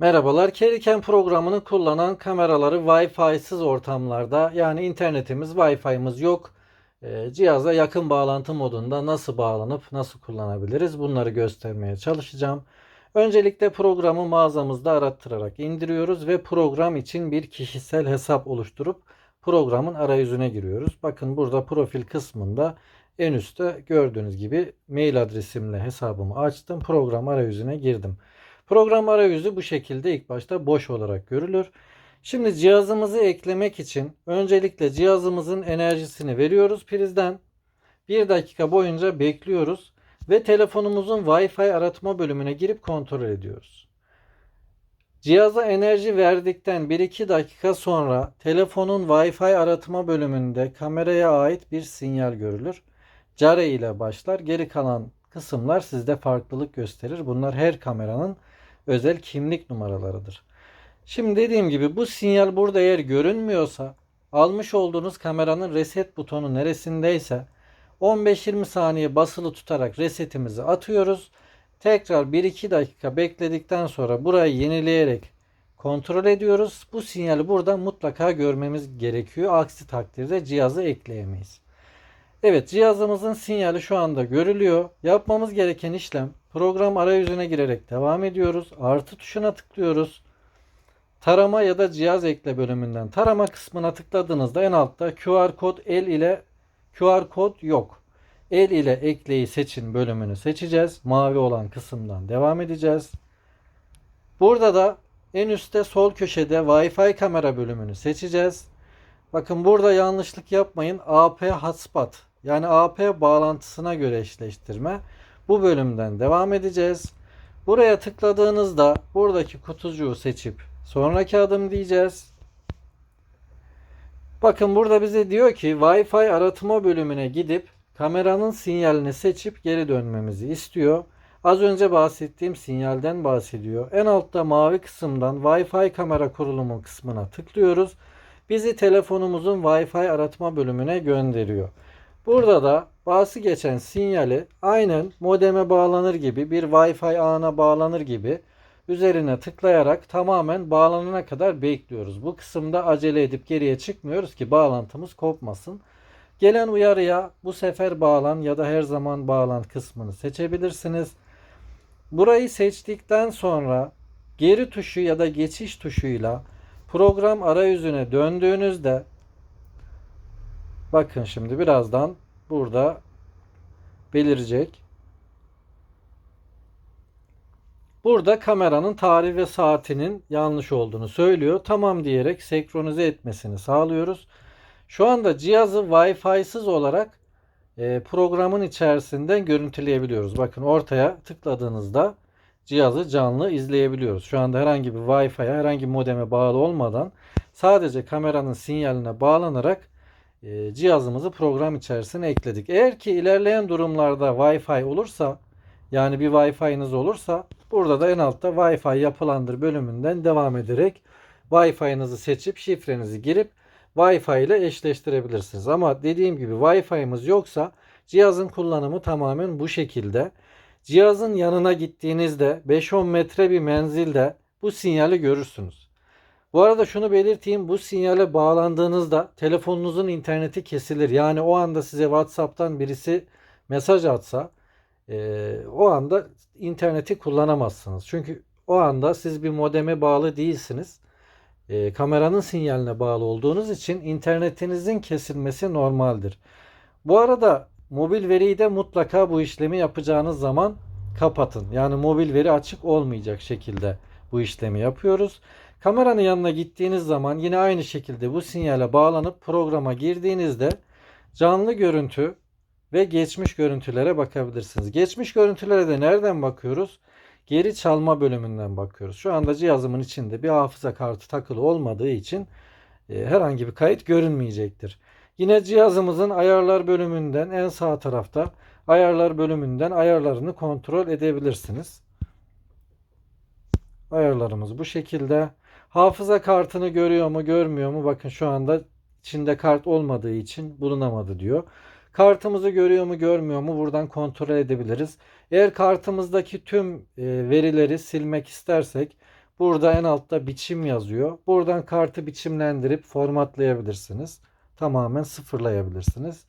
Merhabalar. Kerrycam programını kullanan kameraları Wi-Fi'siz ortamlarda yani internetimiz, Wi-Fi'miz yok. e, Cihaza yakın bağlantı modunda nasıl bağlanıp nasıl kullanabiliriz bunları göstermeye çalışacağım. Öncelikle programı mağazamızda arattırarak indiriyoruz ve program için bir kişisel hesap oluşturup programın arayüzüne giriyoruz. Bakın burada profil kısmında en üstte gördüğünüz gibi mail adresimle hesabımı açtım. Program arayüzüne girdim. Program arayüzü bu şekilde ilk başta boş olarak görülür. Şimdi cihazımızı eklemek için öncelikle cihazımızın enerjisini veriyoruz prizden. Bir dakika boyunca bekliyoruz ve telefonumuzun Wi-Fi aratma bölümüne girip kontrol ediyoruz. Cihaza enerji verdikten 1-2 dakika sonra telefonun Wi-Fi aratma bölümünde kameraya ait bir sinyal görülür. Care ile başlar. Geri kalan kısımlar sizde farklılık gösterir. Bunlar her kameranın özel kimlik numaralarıdır. Şimdi dediğim gibi bu sinyal burada eğer görünmüyorsa almış olduğunuz kameranın reset butonu neresindeyse 15-20 saniye basılı tutarak resetimizi atıyoruz. Tekrar 1-2 dakika bekledikten sonra burayı yenileyerek kontrol ediyoruz. Bu sinyali burada mutlaka görmemiz gerekiyor. Aksi takdirde cihazı ekleyemeyiz. Evet cihazımızın sinyali şu anda görülüyor. Yapmamız gereken işlem program arayüzüne girerek devam ediyoruz. Artı tuşuna tıklıyoruz. Tarama ya da cihaz ekle bölümünden tarama kısmına tıkladığınızda en altta QR kod el ile QR kod yok. El ile ekleyi seçin bölümünü seçeceğiz. Mavi olan kısımdan devam edeceğiz. Burada da en üstte sol köşede Wi-Fi kamera bölümünü seçeceğiz. Bakın burada yanlışlık yapmayın. AP hotspot yani AP bağlantısına göre eşleştirme. Bu bölümden devam edeceğiz. Buraya tıkladığınızda buradaki kutucuğu seçip sonraki adım diyeceğiz. Bakın burada bize diyor ki Wi-Fi aratma bölümüne gidip kameranın sinyalini seçip geri dönmemizi istiyor. Az önce bahsettiğim sinyalden bahsediyor. En altta mavi kısımdan Wi-Fi kamera kurulumu kısmına tıklıyoruz. Bizi telefonumuzun Wi-Fi aratma bölümüne gönderiyor. Burada da bahsi geçen sinyali aynen modeme bağlanır gibi bir Wi-Fi ağına bağlanır gibi üzerine tıklayarak tamamen bağlanana kadar bekliyoruz. Bu kısımda acele edip geriye çıkmıyoruz ki bağlantımız kopmasın. Gelen uyarıya bu sefer bağlan ya da her zaman bağlan kısmını seçebilirsiniz. Burayı seçtikten sonra geri tuşu ya da geçiş tuşuyla program arayüzüne döndüğünüzde bakın şimdi birazdan burada belirecek. Burada kameranın tarih ve saatinin yanlış olduğunu söylüyor. Tamam diyerek senkronize etmesini sağlıyoruz. Şu anda cihazı Wi-Fi'siz olarak e, programın içerisinden görüntüleyebiliyoruz. Bakın ortaya tıkladığınızda cihazı canlı izleyebiliyoruz. Şu anda herhangi bir Wi-Fi'ye, herhangi bir modeme bağlı olmadan sadece kameranın sinyaline bağlanarak cihazımızı program içerisine ekledik. Eğer ki ilerleyen durumlarda Wi-Fi olursa yani bir Wi-Fi'niz olursa burada da en altta Wi-Fi yapılandır bölümünden devam ederek Wi-Fi'nizi seçip şifrenizi girip Wi-Fi ile eşleştirebilirsiniz. Ama dediğim gibi Wi-Fi'miz yoksa cihazın kullanımı tamamen bu şekilde. Cihazın yanına gittiğinizde 5-10 metre bir menzilde bu sinyali görürsünüz. Bu arada şunu belirteyim. Bu sinyale bağlandığınızda telefonunuzun interneti kesilir. Yani o anda size WhatsApp'tan birisi mesaj atsa e, o anda interneti kullanamazsınız. Çünkü o anda siz bir modeme bağlı değilsiniz. E, kameranın sinyaline bağlı olduğunuz için internetinizin kesilmesi normaldir. Bu arada mobil veriyi de mutlaka bu işlemi yapacağınız zaman kapatın. Yani mobil veri açık olmayacak şekilde bu işlemi yapıyoruz. Kameranın yanına gittiğiniz zaman yine aynı şekilde bu sinyale bağlanıp programa girdiğinizde canlı görüntü ve geçmiş görüntülere bakabilirsiniz. Geçmiş görüntülere de nereden bakıyoruz? Geri çalma bölümünden bakıyoruz. Şu anda cihazımın içinde bir hafıza kartı takılı olmadığı için e, herhangi bir kayıt görünmeyecektir. Yine cihazımızın ayarlar bölümünden en sağ tarafta ayarlar bölümünden ayarlarını kontrol edebilirsiniz. Ayarlarımız bu şekilde. Hafıza kartını görüyor mu görmüyor mu? Bakın şu anda içinde kart olmadığı için bulunamadı diyor. Kartımızı görüyor mu görmüyor mu buradan kontrol edebiliriz. Eğer kartımızdaki tüm e, verileri silmek istersek Burada en altta biçim yazıyor. Buradan kartı biçimlendirip formatlayabilirsiniz. Tamamen sıfırlayabilirsiniz.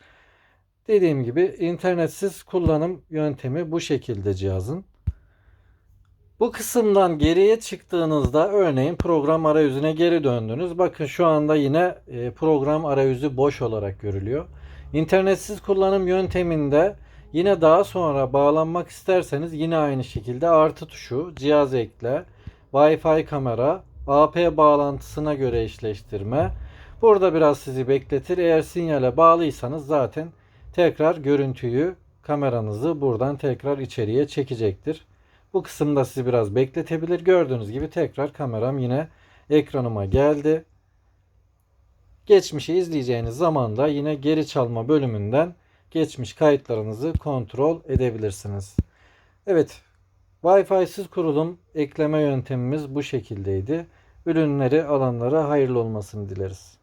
Dediğim gibi internetsiz kullanım yöntemi bu şekilde cihazın. Bu kısımdan geriye çıktığınızda örneğin program arayüzüne geri döndünüz. Bakın şu anda yine e, program arayüzü boş olarak görülüyor. İnternetsiz kullanım yönteminde yine daha sonra bağlanmak isterseniz yine aynı şekilde artı tuşu, cihaz ekle, Wi-Fi kamera, AP bağlantısına göre eşleştirme. Burada biraz sizi bekletir. Eğer sinyale bağlıysanız zaten tekrar görüntüyü kameranızı buradan tekrar içeriye çekecektir. Bu kısımda sizi biraz bekletebilir. Gördüğünüz gibi tekrar kameram yine ekranıma geldi. Geçmişi izleyeceğiniz zaman da yine geri çalma bölümünden geçmiş kayıtlarınızı kontrol edebilirsiniz. Evet, Wi-Fi'siz kurulum ekleme yöntemimiz bu şekildeydi. Ürünleri alanlara hayırlı olmasını dileriz.